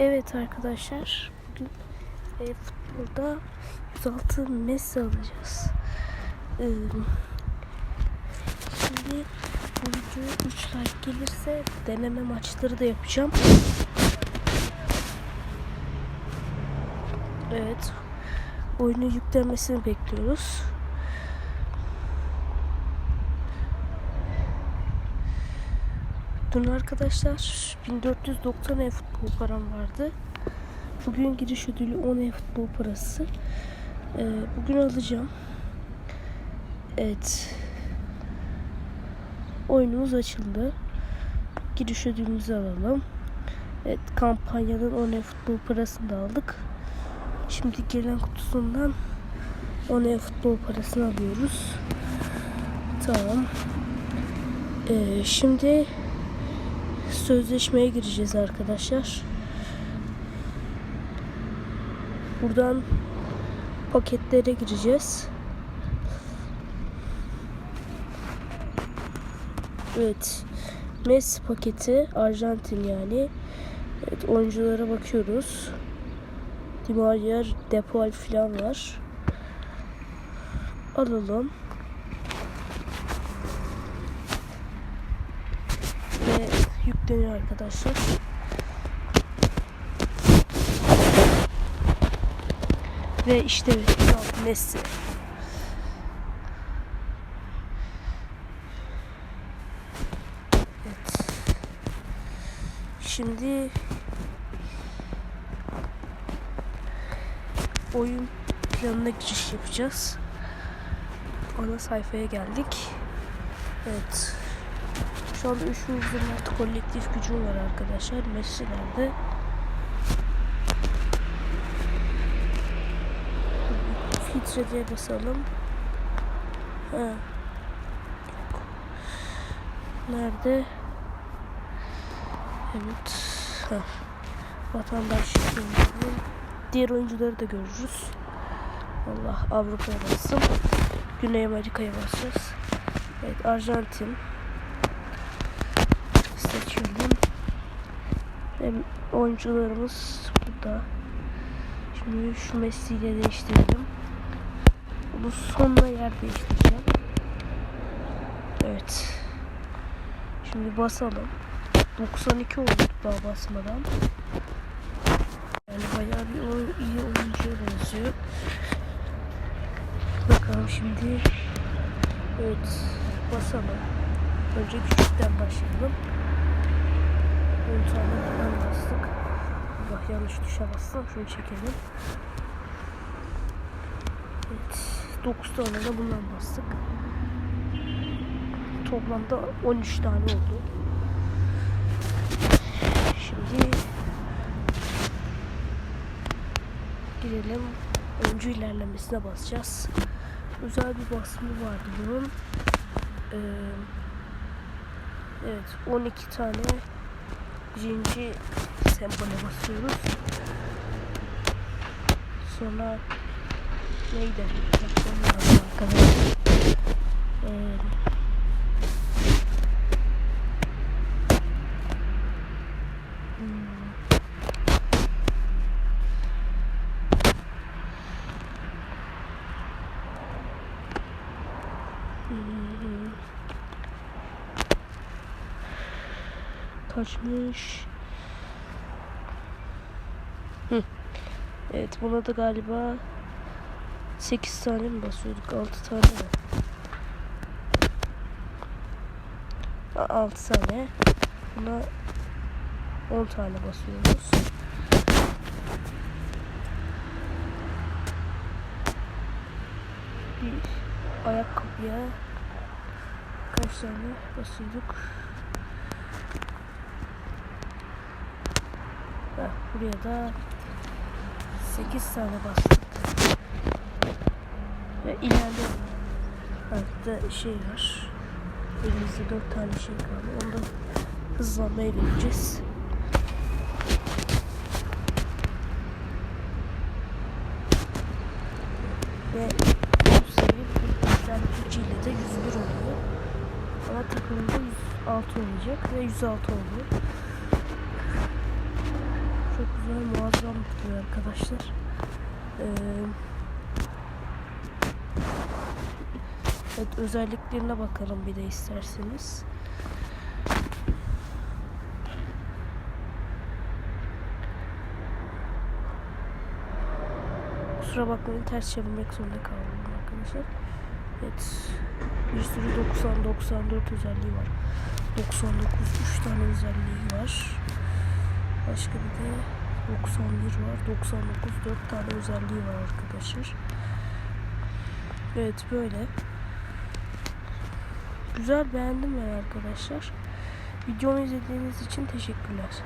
Evet arkadaşlar bugün e, futbolda 106 Messi alacağız. Ee, şimdi bu videoya 3 like gelirse deneme maçları da yapacağım. Evet. Oyunun yüklenmesini bekliyoruz. Dün arkadaşlar 1490 e-futbol param vardı. Bugün giriş ödülü 10 e-futbol parası. Ee, bugün alacağım. Evet. Oyunumuz açıldı. Giriş ödülümüzü alalım. Evet kampanyanın 10 e-futbol parasını da aldık. Şimdi gelen kutusundan 10 e-futbol parasını alıyoruz. Tamam. Ee, şimdi sözleşmeye gireceğiz arkadaşlar. Buradan paketlere gireceğiz. Evet. Messi paketi Arjantin yani. Evet oyunculara bakıyoruz. Di Maria, Depol falan var. Alalım. Ve yükleniyor arkadaşlar. Ve işte Messi. Evet. Şimdi oyun planına giriş yapacağız. Ana sayfaya geldik. Evet. Şu anda 326 kolektif gücüm var arkadaşlar. Messi nerede? Filtre diye basalım. Ha. Nerede? Evet. Ha. Vatandaş. Diğer oyuncuları da görürüz. Allah Avrupa'ya bassın. Güney Amerika'ya basacağız. Evet Arjantin. Oyuncularımız burada. Şimdi şu Messi ile değiştirelim. Bunu sonuna yer değiştireceğim. Evet. Şimdi basalım. 92 oldu daha basmadan. Yani bayağı bir oy, iyi oyuncuya benziyor. Bakalım şimdi. Evet. Basalım. Önce küçükten başlayalım. 10 tane buradan bastık. Allah yanlış tuşa bastım. Şunu çekelim. Evet. 9 tane de bundan bastık. Toplamda 13 tane oldu. Şimdi girelim. Oyuncu ilerlemesine basacağız. Özel bir basımı vardı bunun. Ee, evet 12 tane birinci sembole basıyoruz. Sonra neydi? Arkadaşlar. Kaçmış? Hı. Evet buna da galiba 8 tane mi basıyorduk? 6 tane mi? 6 tane. Buna 10 tane basıyoruz. Bir ayakkabıya kaç tane basıyorduk? Buraya da 8 tane bastık. Ve ileride altta şey var. Elimizde 4 tane şey kaldı. Onu da hızlanmayla gideceğiz. Ve bu Türkçe ile de 101 oluyor. Ama takımında 106 olacak ve 106 oldu. Güzel muazzam duruyor arkadaşlar. Ee, evet özelliklerine bakalım bir de isterseniz. Kusura bakmayın ters çevirmek zorunda kaldım arkadaşlar. Evet. Bir sürü 90 94 özelliği var. 99 3 tane özelliği var. Başka bir de 91 var. 99 4 tane özelliği var arkadaşlar. Evet böyle. Güzel beğendim ben arkadaşlar. Videomu izlediğiniz için teşekkürler.